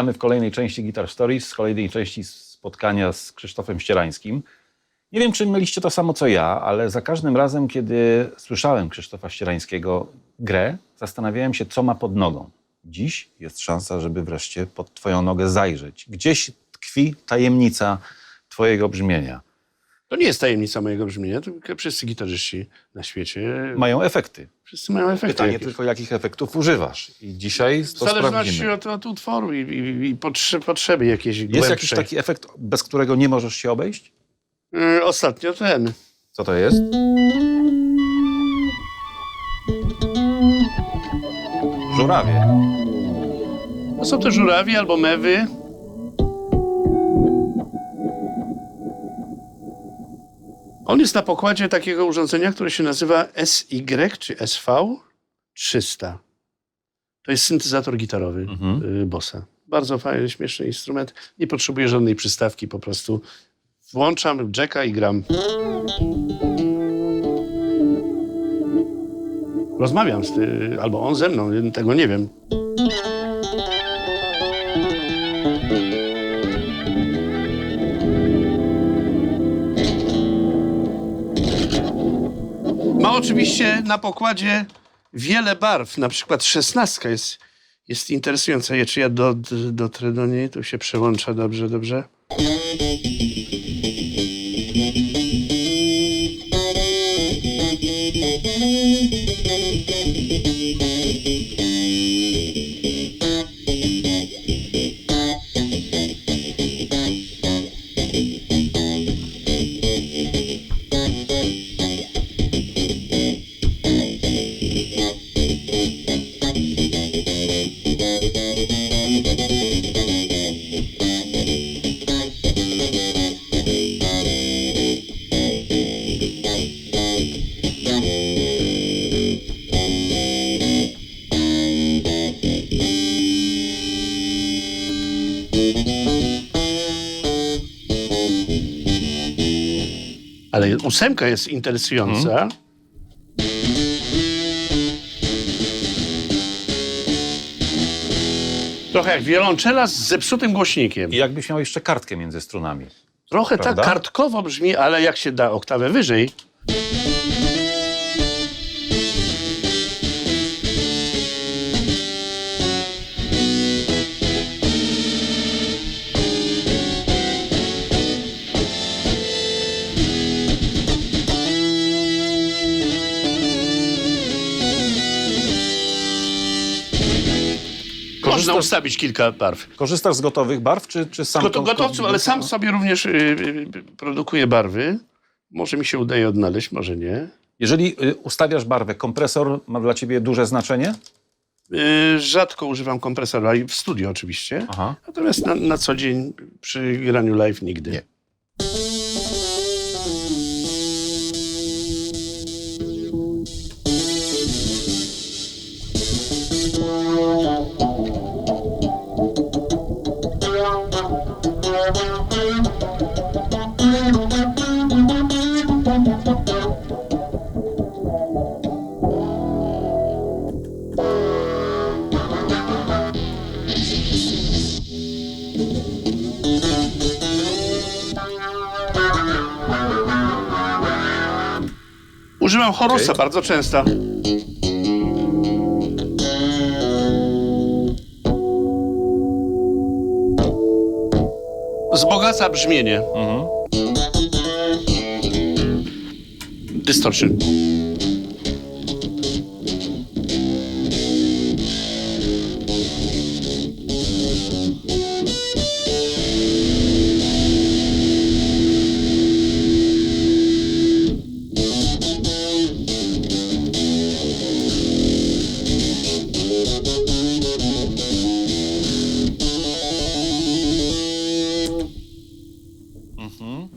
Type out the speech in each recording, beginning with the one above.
Witamy w kolejnej części Guitar Stories, w kolejnej części spotkania z Krzysztofem Ścierańskim. Nie wiem, czy mieliście to samo co ja, ale za każdym razem, kiedy słyszałem Krzysztofa Ścierańskiego grę, zastanawiałem się, co ma pod nogą. Dziś jest szansa, żeby wreszcie pod Twoją nogę zajrzeć. Gdzieś tkwi tajemnica Twojego brzmienia. To nie jest tajemnica mojego brzmienia, tylko wszyscy gitarzyści na świecie, Mają efekty. wszyscy mają efekty Pytanie jakieś. tylko, jakich efektów używasz. I dzisiaj W to zależności sprawdzimy. od, od utworu i, i, i potrze, potrzeby jakieś Jest jakiś taki efekt, bez którego nie możesz się obejść? Y, Ostatnio ten. Co to jest? Żurawie. To są te żurawie albo mewy. On jest na pokładzie takiego urządzenia, które się nazywa SY czy SV 300. To jest syntezator gitarowy Mhm. y, Bossa. Bardzo fajny, śmieszny instrument. Nie potrzebuje żadnej przystawki, po prostu włączam jacka i gram. Rozmawiam z ty, albo on ze mną, tego nie wiem. Oczywiście na pokładzie wiele barw, na przykład szesnastka jest, jest interesująca. Je, Czy ja do, do, dotrę do niej? Tu się przełącza dobrze, dobrze. Ósemka jest interesująca. Trochę jak wiolonczela z zepsutym głośnikiem. I jakbyś miał jeszcze kartkę między strunami. Trochę Prawda? tak kartkowo brzmi, ale jak się da oktawę wyżej. Można Korzystasz- ustawić kilka barw. Korzystasz z gotowych barw, czy, czy sam... Goto, to- gotowców, ale sam sobie również y, y, produkuję barwy. Może mi się udaje odnaleźć, może nie. Jeżeli y, ustawiasz barwę, kompresor ma dla ciebie duże znaczenie? Y, Rzadko używam kompresora, i w studio oczywiście. Aha. Natomiast na, na co dzień przy graniu live nigdy. Nie. Używają horusa, bardzo często. Zbogaca brzmienie. Mhm. Distortion. Distortion.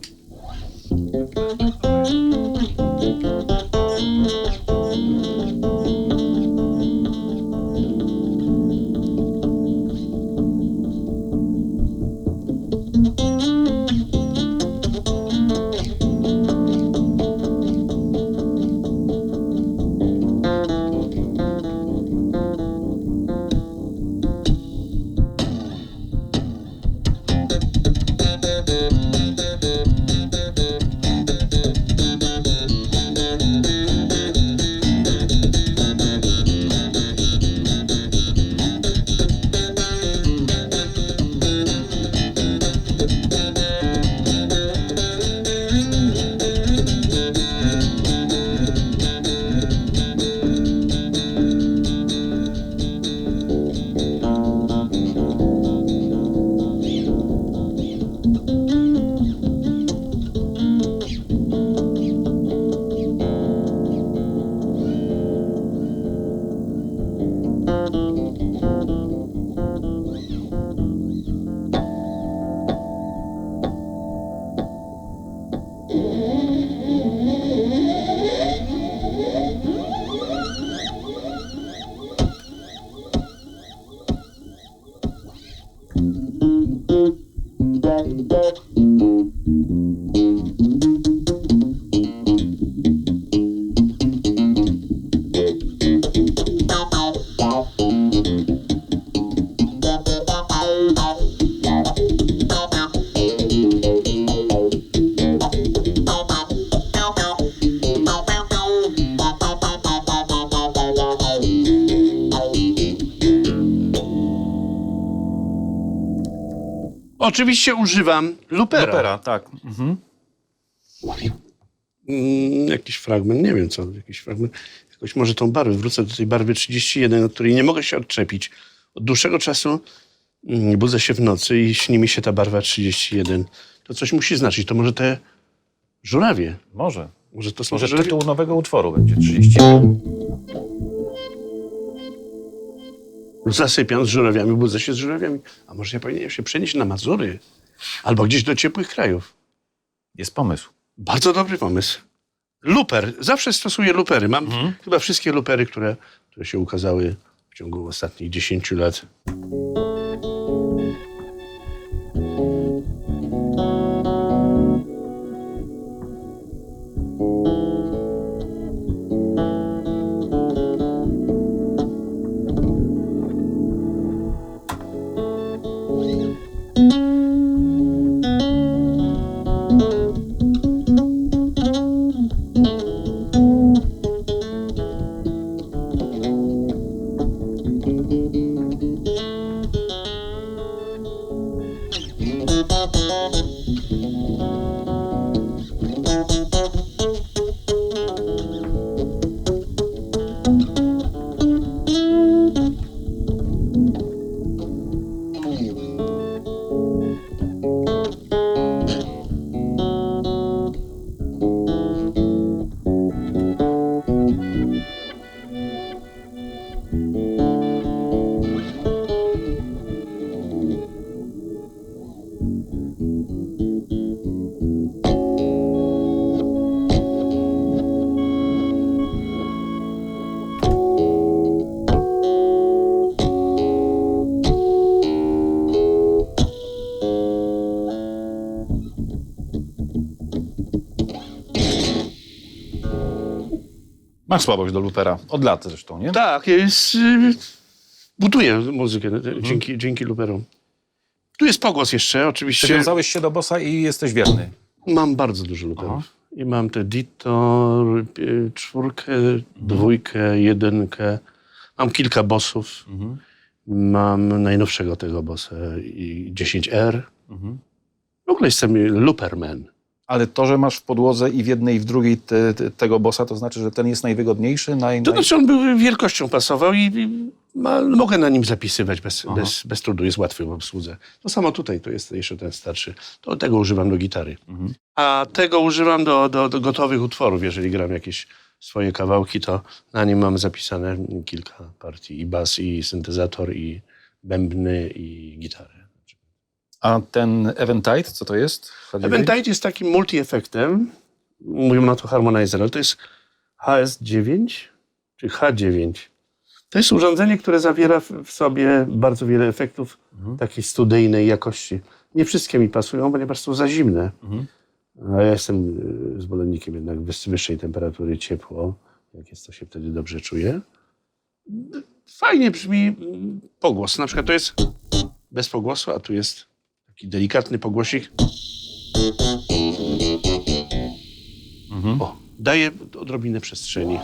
Oczywiście używam lupera. Opera, tak. Mhm. Mm, jakiś fragment, nie wiem co, jakiś fragment. Jakoś może tą barwę, wrócę do tej barwy 31, od której nie mogę się odczepić. Od dłuższego czasu mm, budzę się w nocy i śni mi się ta barwa 31. To coś musi znaczyć. To może te żurawie. Może. Może to są Może żurawie? tytuł nowego utworu będzie 30. Zasypiam z żurawiami, budzę się z żurawiami. A może ja powinienem się przenieść na Mazury? Albo gdzieś do ciepłych krajów. Jest pomysł. Bardzo dobry pomysł. Luper. Zawsze stosuję lupery. Mam Mhm. chyba wszystkie lupery, które, które się ukazały w ciągu ostatnich 10 lat. Masz słabość do Lupera. Od lat zresztą, nie? Tak, jest, y, buduję muzykę y, dzięki, dzięki luperom. Tu jest pogłos jeszcze, oczywiście. Przywiązałeś się do bossa i jesteś wierny. Mam bardzo dużo luperów. I mam te Ditto, y, czwórkę, dwójkę, jedynkę. Mam kilka bossów. Mhm. Mam najnowszego tego bossa i 10R. Mhm. W ogóle jestem Luperman. Ale to, że masz w podłodze i w jednej i w drugiej te, te, tego bossa, to znaczy, że ten jest najwygodniejszy, naj, To naj... znaczy on był wielkością pasował i, i ma, mogę na nim zapisywać bez, Aha. bez, bez trudu, jest łatwy w obsłudze. To samo tutaj, to jest jeszcze ten starszy. To tego używam do gitary. Mhm. A tego używam do, do, do gotowych utworów. Jeżeli gram jakieś swoje kawałki, to na nim mam zapisane kilka partii. I bas, i syntezator, i bębny, i gitarę. A ten Eventide, co to jest? H9? Eventide jest takim multi-efektem. Mówią na to harmonizer, ale to jest HS9 czy H9. To jest urządzenie, które zawiera w, sobie bardzo wiele efektów Mhm. takiej studyjnej jakości. Nie wszystkie mi pasują, ponieważ są za zimne. Mhm. A ja jestem y, zwolennikiem jednak wyższej temperatury, ciepło. Jak jest, to się wtedy dobrze czuję. Fajnie brzmi mm, pogłos. Na przykład to jest bez pogłosu, a tu jest taki delikatny pogłosik. Mhm. O, daje odrobinę przestrzeni.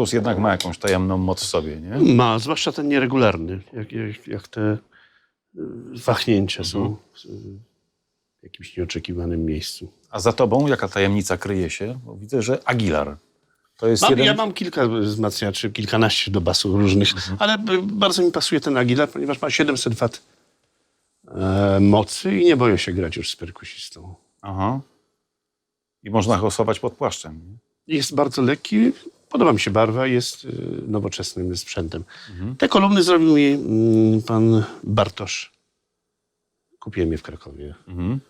Horus jednak ma jakąś tajemną moc w sobie, nie? Ma, zwłaszcza ten nieregularny, jak, jak, jak te y, wahnięcia są w, w jakimś nieoczekiwanym miejscu. A za tobą jaka tajemnica kryje się? Bo widzę, że Aguilar. To jest Mam, jeden... Ja mam kilka wzmacniaczy, kilkanaście do basów różnych, ale y, bardzo mi pasuje ten Aguilar, ponieważ ma 700 W e, mocy i nie boję się grać już z perkusistą. Aha. I można hosować pod płaszczem. nie? Jest bardzo lekki, podoba mi się barwa, jest y, nowoczesnym sprzętem. Mhm. Te kolumny zrobił mi mm, pan Bartosz. Kupiłem je w Krakowie. Mhm.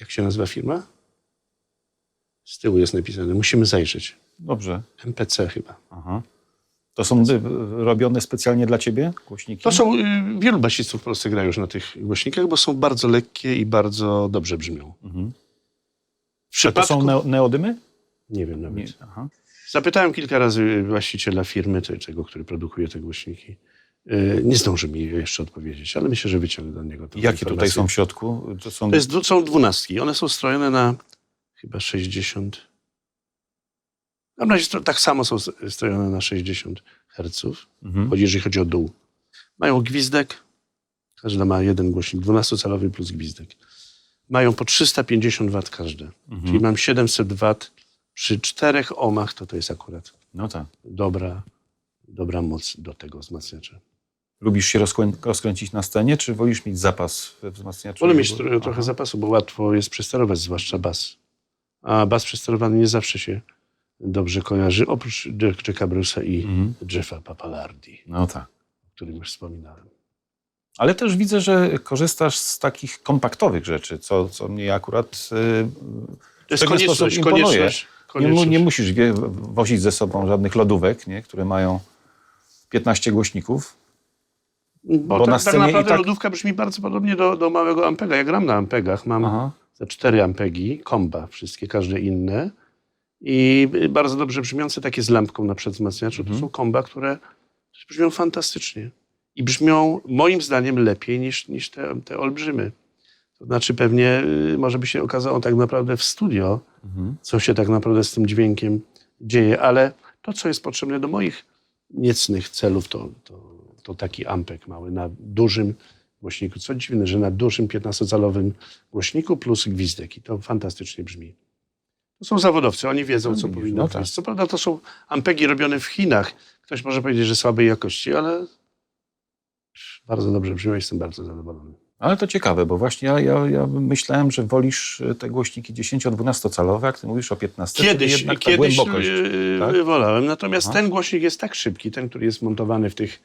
Jak się nazywa firma? Z tyłu jest napisane. Musimy zajrzeć. Dobrze. MPC chyba. Aha. To są robione specjalnie dla ciebie głośniki? To są, y, wielu basistów w Polsce gra już na tych głośnikach, bo są bardzo lekkie i bardzo dobrze brzmią. Mhm. W to są neo, neodymy? Nie wiem nawet. Nie. Aha. Zapytałem kilka razy właściciela firmy, te- tego, który produkuje te głośniki. Y, Nie zdąży mi jeszcze odpowiedzieć, ale myślę, że wyciągnę do niego. Jakie tutaj informację. są w środku? To są... To jest, są dwunastki. One są strojone na chyba 60. A w razie tak samo są strojone na 60 Hz, Mhm. jeżeli chodzi o dół. Mają gwizdek. Każda ma jeden głośnik 12-calowy plus gwizdek. Mają po 350 W każde. Mhm. Czyli mam 700 W przy czterech ohmach, to to jest akurat No tak. dobra, dobra moc do tego wzmacniacza. Lubisz się rozkrę... rozkręcić na scenie, czy wolisz mieć zapas we wzmacniaczu? Wolę mieć tro- trochę zapasu, bo łatwo jest przesterować, zwłaszcza bas. A bas przesterowany nie zawsze się dobrze kojarzy, oprócz Jacka Bruce'a i Mhm. Jeffa Papalardi, No tak. o którym już wspominałem. Ale też widzę, że korzystasz z takich kompaktowych rzeczy, co, co mnie akurat y, To jest pewien sposób konieczność, imponuje. konieczność, nie, mu, nie musisz wie, wozić ze sobą żadnych lodówek, nie? które mają 15 głośników. Bo, bo tak, na tak scenie i naprawdę tak- lodówka brzmi bardzo podobnie do, do małego Ampega. Ja gram na Ampegach, mam Aha. za cztery Ampegi, komba, wszystkie, każde inne. I bardzo dobrze brzmiące takie z lampką na przedwzmacniaczu. Mhm. To są komba, które brzmią fantastycznie. I brzmią moim zdaniem lepiej niż, niż te, te olbrzymy. To znaczy pewnie y, może by się okazało tak naprawdę w studio, Mhm. co się tak naprawdę z tym dźwiękiem dzieje, ale to, co jest potrzebne do moich niecnych celów, to, to, to taki ampek mały na dużym głośniku. Co dziwne, że na dużym 15-calowym głośniku plus gwizdek i to fantastycznie brzmi. To są zawodowcy, oni wiedzą, co No, powinno no być. tak. Co prawda to są ampegi robione w Chinach. Ktoś może powiedzieć, że słabej jakości, ale bardzo dobrze brzmią, jestem bardzo zadowolony. Ale to ciekawe, bo właśnie ja, ja, ja myślałem, że wolisz e, te głośniki 10-12 calowe, jak ty mówisz o 15, Kiedyś, jednak ta kiedyś głębokość. yy, tak? wolałem. Natomiast Aha. ten głośnik jest tak szybki, ten, który jest montowany w tych,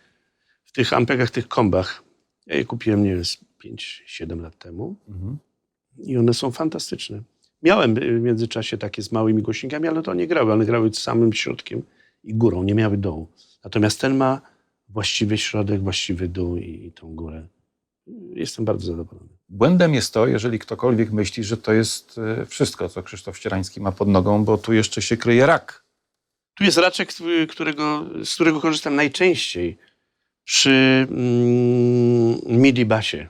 w tych ampegach, tych kombach. Ja je kupiłem, nie wiem, z 5-7 lat temu Mhm. i one są fantastyczne. Miałem y, w międzyczasie takie z małymi głośnikami, ale to nie grały. One grały samym środkiem i górą, nie miały dołu. Natomiast ten ma właściwy środek, właściwy dół i, i tą górę. Jestem bardzo zadowolony. Błędem jest to, jeżeli ktokolwiek myśli, że to jest e, wszystko, co Krzysztof Ścierański ma pod nogą, bo tu jeszcze się kryje rak. Tu jest raczek, którego, z którego korzystam najczęściej przy mm, MIDI basie,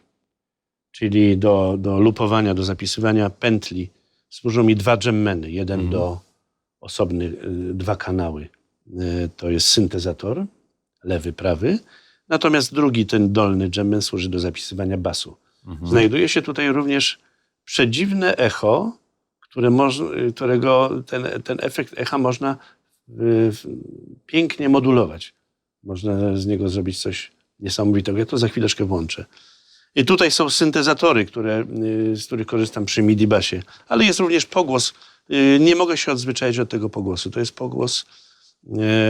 czyli do, do lupowania, do zapisywania pętli. Służą mi dwa jammeny. Jeden Mhm. do osobny, y, dwa kanały. Y, To jest syntezator, lewy, prawy. Natomiast drugi, ten dolny jammen służy do zapisywania basu. Mhm. Znajduje się tutaj również przedziwne echo, które moż, którego ten, ten efekt echa można y, pięknie modulować. Można z niego zrobić coś niesamowitego. Ja to za chwileczkę włączę. I tutaj są syntezatory, które, y, z których korzystam przy MIDI basie, ale jest również pogłos. Y, Nie mogę się odzwyczaić od tego pogłosu. To jest pogłos,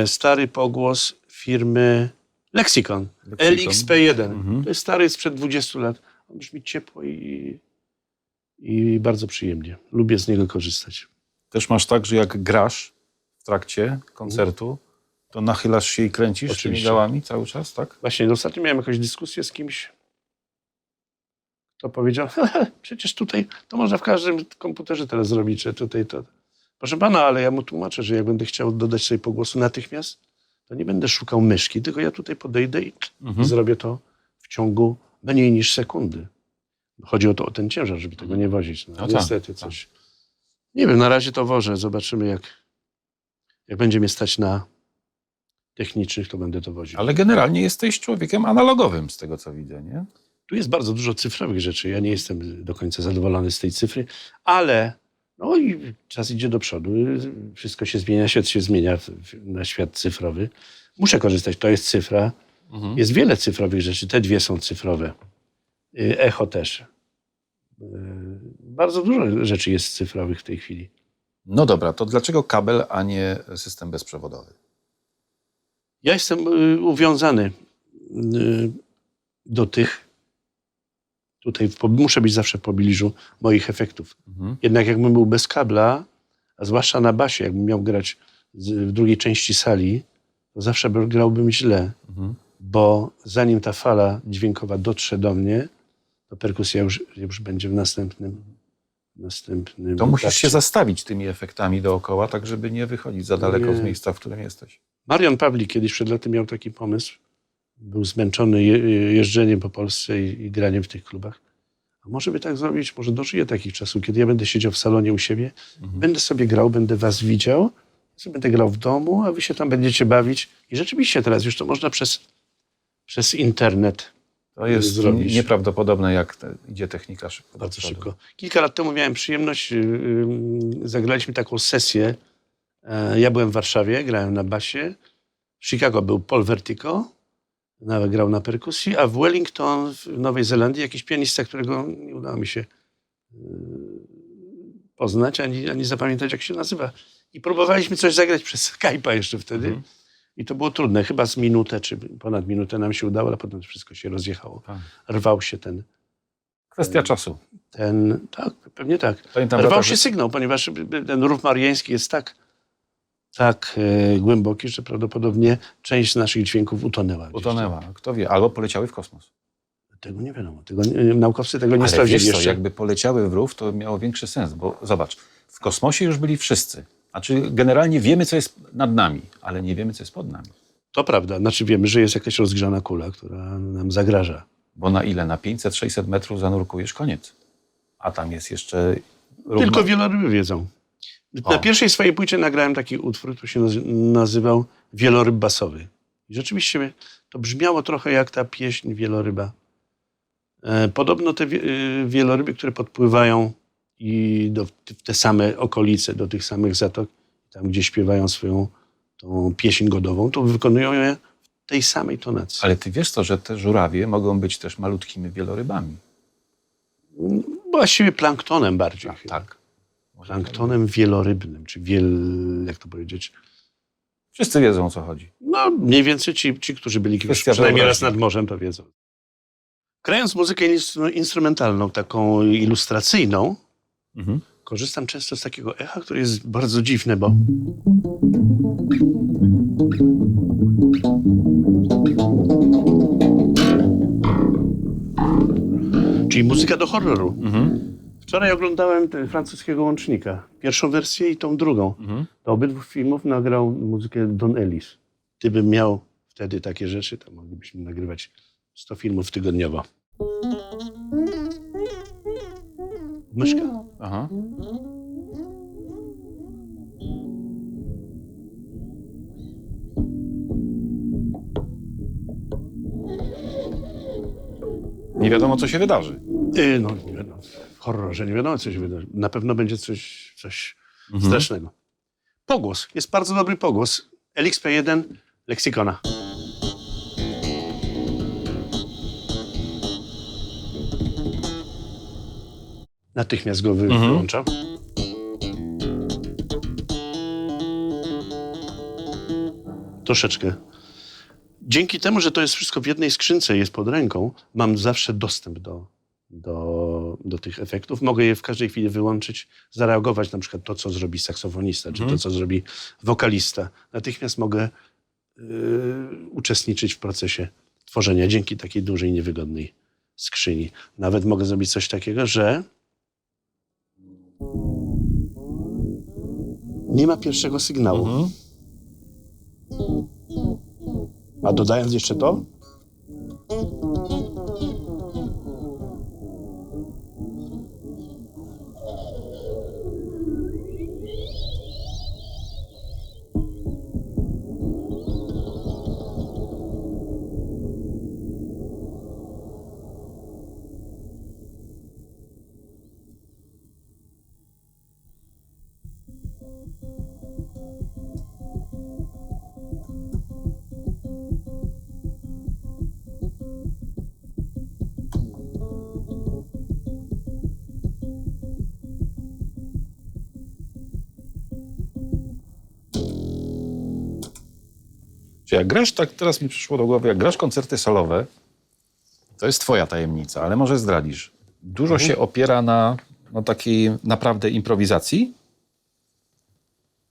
y, stary pogłos firmy Lexicon, Lexicon. LXP1. Mhm. To jest stary sprzed 20 lat. On brzmi ciepło i, i bardzo przyjemnie. Lubię z niego korzystać. Też masz tak, że jak grasz w trakcie koncertu, to nachylasz się i kręcisz tymi Oczywiście. gałami cały czas, tak? Właśnie ostatnio miałem jakąś dyskusję z kimś, kto powiedział, przecież tutaj to można w każdym komputerze teraz zrobić, że tutaj to... Proszę pana, ale ja mu tłumaczę, że jak będę chciał dodać sobie pogłosu natychmiast, to nie będę szukał myszki, tylko ja tutaj podejdę i Mhm. zrobię to w ciągu mniej niż sekundy. Chodzi o, to, o ten ciężar, żeby tego nie wozić. No, No tak, niestety coś. Nie wiem, na razie to wożę. Zobaczymy, jak, jak będzie mnie stać na technicznych, to będę to woził. Ale generalnie jesteś człowiekiem analogowym, z tego co widzę, nie? Tu jest bardzo dużo cyfrowych rzeczy. Ja nie jestem do końca zadowolony z tej cyfry, ale no i czas idzie do przodu. Wszystko się zmienia, świat się zmienia na świat cyfrowy. Muszę korzystać, to jest cyfra. Mhm. Jest wiele cyfrowych rzeczy, te dwie są cyfrowe. Y, Echo też. Y, Bardzo dużo rzeczy jest cyfrowych w tej chwili. No dobra, to dlaczego kabel, a nie system bezprzewodowy? Ja jestem y, uwiązany do tych. Tutaj w, muszę być zawsze w pobliżu moich efektów. Mhm. Jednak jakbym był bez kabla, a zwłaszcza na basie, jakbym miał grać z, w drugiej części sali, to zawsze by- grałbym źle, Mhm. bo zanim ta fala dźwiękowa dotrze do mnie, to perkusja już, już będzie w następnym. następnym To musisz się zastawić tymi efektami dookoła, tak żeby nie wychodzić za daleko Nie. z miejsca, w którym jesteś. Marian Pawlik kiedyś przed laty miał taki pomysł. Był zmęczony je, jeżdżeniem po Polsce i, i graniem w tych klubach. A może by tak zrobić, może dożyję takich czasów, kiedy ja będę siedział w salonie u siebie, Mhm. będę sobie grał, będę was widział, będę grał w domu, a wy się tam będziecie bawić. I rzeczywiście teraz już to można przez, przez internet To jest zrobić. nieprawdopodobne, jak te, idzie technika szybko. bardzo szybko. Kilka lat temu miałem przyjemność, yy, yy, zagraliśmy taką sesję. E, Ja byłem w Warszawie, grałem na basie. W Chicago był Paul Vertigo, nawet grał na perkusji, a w Wellington w Nowej Zelandii jakiś pianista, którego nie udało mi się yy, poznać, ani, ani zapamiętać, jak się nazywa. I próbowaliśmy coś zagrać przez Skype'a jeszcze wtedy. Mhm. I to było trudne. Chyba z minutę, czy ponad minutę nam się udało, ale potem wszystko się rozjechało. Tak. Rwał się ten, Kwestia czasu. ten tak, pewnie tak. Pamiętam, Rwał lata, się sygnał, ponieważ ten rów mariański jest tak, tak e, głęboki, że prawdopodobnie część naszych dźwięków utonęła. gdzieś utonęła. Kto wie, albo poleciały w kosmos. Tego nie wiadomo. Tego, naukowcy tego nie Ale sprawdzili wiesz co, jeszcze. jakby poleciały w rów, to miało większy sens, bo zobacz, w kosmosie już byli wszyscy. Znaczy generalnie wiemy, co jest nad nami, ale nie wiemy, co jest pod nami. To prawda. Znaczy wiemy, że jest jakaś rozgrzana kula, która nam zagraża. Bo na ile? Na 500-600 metrów zanurkujesz, koniec. A tam jest jeszcze... równo- Tylko wieloryby wiedzą. O. Na pierwszej swojej płycie nagrałem taki utwór, który się nazy- nazywał Wieloryb basowy. I rzeczywiście to brzmiało trochę jak ta pieśń Wieloryba. E, Podobno te y, wieloryby, które podpływają i do, w te same okolice, do tych samych zatok, tam gdzie śpiewają swoją tą pieśń godową, to wykonują je w tej samej tonacji. Ale ty wiesz to, że te żurawie mogą być też malutkimi wielorybami. Właściwie planktonem bardziej. Tak. Planktonem wielorybnym, czy wiel... jak to powiedzieć? Wszyscy wiedzą, o co chodzi. No, mniej więcej ci, ci którzy byli kiedyś Kwestia przynajmniej raz nad morzem, to wiedzą. Grając muzykę instru- instrumentalną, taką ilustracyjną, Mhm. korzystam często z takiego echa, które jest bardzo dziwne, bo czyli muzyka do horroru. Mhm. Wczoraj oglądałem francuskiego łącznika. Pierwszą wersję i tą drugą. Mhm. Do obydwu filmów nagrał muzykę Don Ellis. Gdybym miał wtedy takie rzeczy, to moglibyśmy nagrywać 100 filmów tygodniowo. Myszka. Aha. Nie wiadomo, co się wydarzy. Yy, no, nie wiadomo. Horrorze nie wiadomo, co się wydarzy. Na pewno będzie coś, coś Mhm. strasznego. Pogłos. Jest bardzo dobry pogłos. LXP1 Lexikona. Natychmiast go wy, Mhm. wyłączam. Troszeczkę. Dzięki temu, że to jest wszystko w jednej skrzynce, jest pod ręką, mam zawsze dostęp do, do, do tych efektów. Mogę je w każdej chwili wyłączyć, zareagować na przykład to, co zrobi saksofonista, czy Mhm. to, co zrobi wokalista. Natychmiast mogę y, uczestniczyć w procesie tworzenia dzięki takiej dużej, niewygodnej skrzyni. Nawet mogę zrobić coś takiego, że nie ma pierwszego sygnału. Mhm. A dodając jeszcze to, jak grasz, tak teraz mi przyszło do głowy, jak grasz koncerty solowe, to jest twoja tajemnica, ale może zdradzisz. Dużo Mhm. się opiera na takiej naprawdę improwizacji?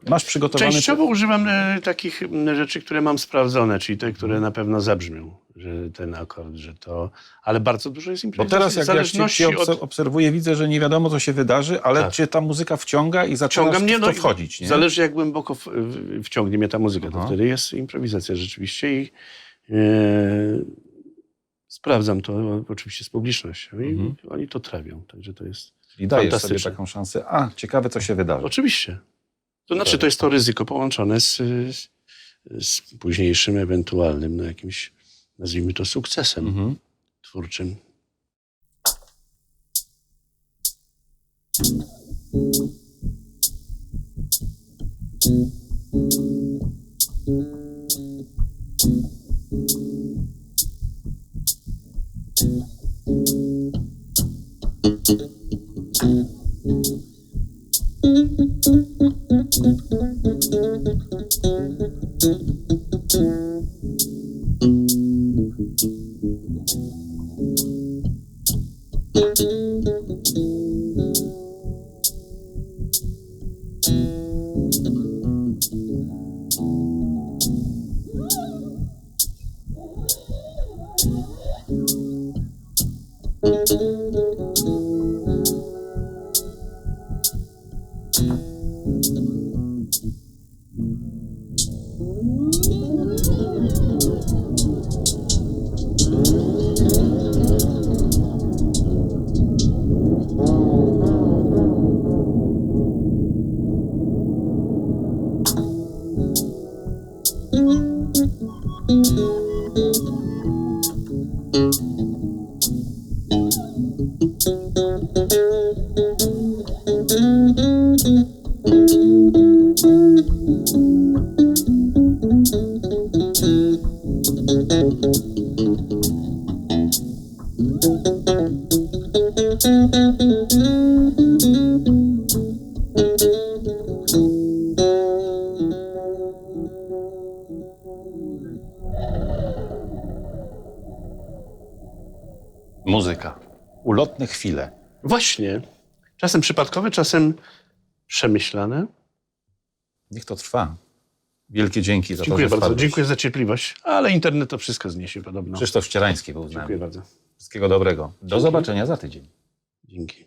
Masz przygotowany... Częściowo używam e, takich rzeczy, które mam sprawdzone, czyli te, które na pewno zabrzmią, że ten akord, że to... Ale bardzo dużo jest Bo improwizacji. teraz jak ja cię, cię obserwuję, widzę, że nie wiadomo, co się wydarzy, ale Tak. cię ta muzyka wciąga i zaczynasz Ciąga mnie, w to no i wchodzić, nie? Zależy jak głęboko w, w, wciągnie mnie ta muzyka, to Aha. wtedy jest improwizacja rzeczywiście i e, sprawdzam to oczywiście z publicznością i Mhm. oni to trawią, także to jest I dajesz sobie fantastyczne. taką szansę. A, ciekawe, co się wydarzy. Oczywiście. To znaczy, to jest to ryzyko połączone z, z, z późniejszym ewentualnym, no jakimś, nazwijmy to, sukcesem Mhm. twórczym. Muzyka. Ulotne chwile. Właśnie. Czasem przypadkowe, czasem przemyślane. Niech to trwa. Wielkie dzięki za Dziękuję to, że bardzo. wpadłeś. Dziękuję za cierpliwość, ale internet to wszystko zniesie podobno. Krzysztof Ścierański był z nami. Dziękuję bardzo. Wszystkiego dobrego. Do zobaczenia za tydzień. Dzięki.